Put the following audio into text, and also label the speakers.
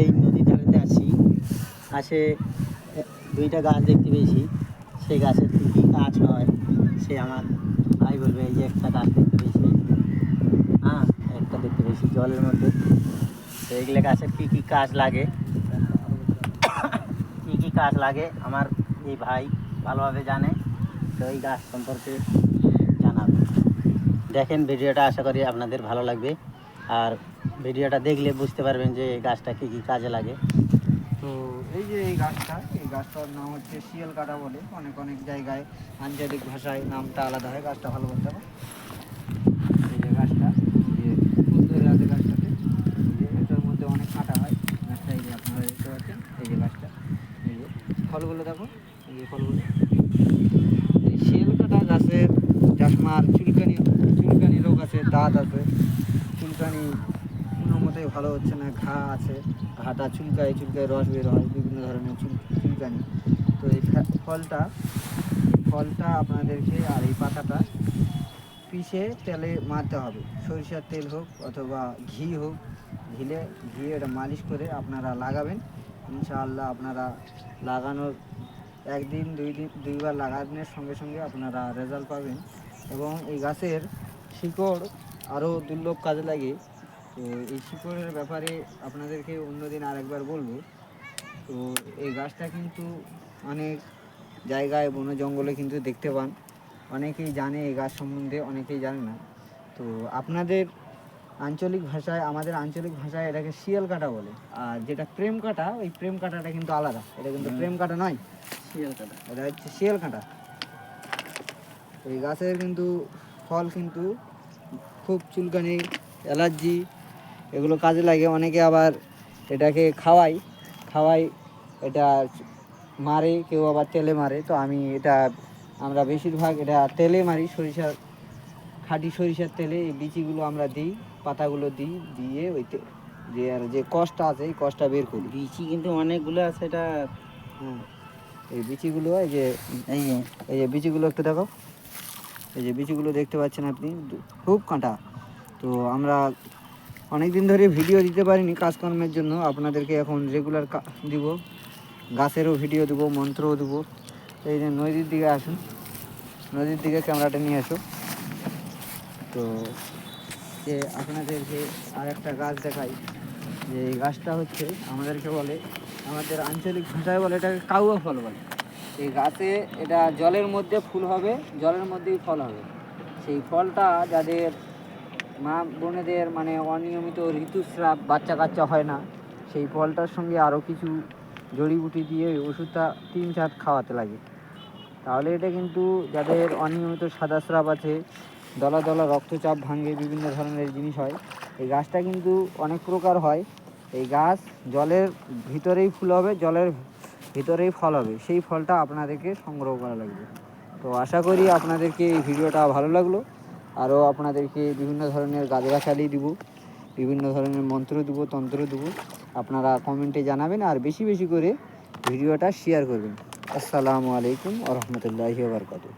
Speaker 1: এই নদীর ধারেতে আসি আসে দুইটা গাছ দেখতে পেয়েছি। সেই গাছের কী কাজ হয়, সে আমার ভাই বলবে, এই যে একটা গাছ দেখতে পেয়েছি। হ্যাঁ একটা দেখতে পেয়েছি জলের মধ্যে। তো এগুলো গাছের কী কী কাজ লাগে? কী কী কাজ লাগে? আমার এই ভাই ভালোভাবে জানে। তো এই গাছ সম্পর্কে জানাবে। দেখেন, ভিডিওটা আশা করি আপনাদের ভালো লাগবে। আর ভিডিওটা দেখলে বুঝতে পারবেন যে এই গাছটা কী কী কাজে লাগে।
Speaker 2: তো এই যে এই গাছটা, এই গাছটার নাম হচ্ছে শিয়াল কাটা বলে। অনেক অনেক জায়গায় আঞ্চলিক ভাষায় নামটা আলাদা হয়, গাছটা ভালো করতে হবে। এই যে গাছটা যে ফুল গাছটাতে এটার মধ্যে অনেক কাটা হয়। গাছটা এই আপনারা দেখতে পাচ্ছেন, এই যে গাছটা, এই যে ফলগুলো দেখো, এই যে ফলগুলো। এই শিয়াল কাটা গাছের চাষমার চুলকানি চুলকানি রোগ আছে, দাঁত আছে। চুলকানি কোনো মতেই ভালো হচ্ছে না, ঘা আছে, ঘাটা চুলকায় চুলকায় রস বের হয়, বিভিন্ন ধরনের চুল, চুলকানি। তো এই ফলটা ফলটা আপনাদেরকে আর এই পাতাটা পিষে তেলে মারতে হবে। সরিষার তেল হোক অথবা ঘি হোক, ঘিলে ঘি এটা মালিশ করে আপনারা লাগাবেন। ইনশাআল্লাহ আপনারা লাগানোর একদিন, দুই দিন, দুইবার লাগানোর সঙ্গে সঙ্গে আপনারা রেজাল্ট পাবেন। এবং এই গাছের শিকড় আরও দুর্লভ কাজে লাগে। তো এই শিকড়ের ব্যাপারে আপনাদেরকে অন্যদিন আরেকবার বলব। তো এই গাছটা কিন্তু অনেক জায়গায় বন জঙ্গলে কিন্তু দেখতে পান। অনেকেই জানে এই গাছ সম্বন্ধে অনেকেই জানে না। তো আপনাদের আঞ্চলিক ভাষায় আমাদের আঞ্চলিক ভাষায় এটাকে শিয়াল কাটা বলে। আর যেটা প্রেম কাটা ওই প্রেম কাটাটা কিন্তু আলাদা। এটা কিন্তু প্রেম কাটা নয়।
Speaker 1: শিয়াল কাটা।
Speaker 2: এটা হচ্ছে শিয়াল কাঁটা। এই গাছের কিন্তু ফল কিন্তু খুব চুলকানি অ্যালার্জি এগুলো কাজে লাগে। অনেকে আবার এটাকে খাওয়াই খাওয়াই এটা মারে কেউ আবার তেলে মারে। তো আমি এটা আমরা বেশিরভাগ এটা তেলে মারি সরিষার খাঁটি সরিষার তেলে। এই বিচিগুলো আমরা দিই পাতাগুলো দিই দিয়ে ওই যে আর যে কষটা আছে এই কষটা বের করি।
Speaker 1: বিচি কিন্তু অনেকগুলো আছে এটা
Speaker 2: হ্যাঁ এই বিচিগুলো এই যে
Speaker 1: এই যে
Speaker 2: বিচিগুলো একটু দেখো এই যে বিচিগুলো দেখতে পাচ্ছেন আপনি খুব কাঁটা। তো আমরা অনেক দিন ধরে ভিডিও দিতে পারিনি কাজকর্মের জন্য, আপনাদেরকে এখন রেগুলার দিব। গাছেরও ভিডিও দেবো, মন্ত্রও দেবো। এই যে নদীর দিকে আসুন। নদীর দিকে ক্যামেরাটা নিয়ে আসো তো যে আপনাদেরকে আর একটা গাছ দেখাই। যে এই গাছটা হচ্ছে আমাদেরকে বলে, আমাদের আঞ্চলিক ভাষায় বলে এটাকে কাউয়া ফল বলে। এই গাছে এটা জলের মধ্যে ফুল হবে, জলের মধ্যেই ফল হবে। সেই ফলটা যাদের মা বোনেদের মানে অনিয়মিত ঋতুস্রাব বাচ্চা কাচ্চা হয় না, সেই ফলটার সঙ্গে আরও কিছু জড়িবুটি দিয়ে ওষুধটা তিন চার খাওয়াতে লাগে। তাহলে এটা কিন্তু যাদের অনিয়মিত সাদা স্রাব আছে দলা দলা রক্তচাপ ভাঙে, বিভিন্ন ধরনের জিনিস হয়, এই গাছটা কিন্তু অনেক প্রকার হয়। এই গাছ জলের ভিতরেই ফুল হবে, জলের ভিতরেই ফল হবে। সেই ফলটা আপনাদেরকে সংগ্রহ করা লাগবে। তো আশা করি আপনাদেরকে এই ভিডিওটা ভালো লাগল। আরও আপনাদেরকে বিভিন্ন ধরনের গাছগাছালি দিব, বিভিন্ন ধরনের মন্ত্র দেবো, তন্ত্র দেবো। আপনারা কমেন্টে জানাবেন আর বেশি বেশি করে ভিডিওটা শেয়ার করবেন। আসসালামু আলাইকুম আ রহমতুল্লাহি বারকাতু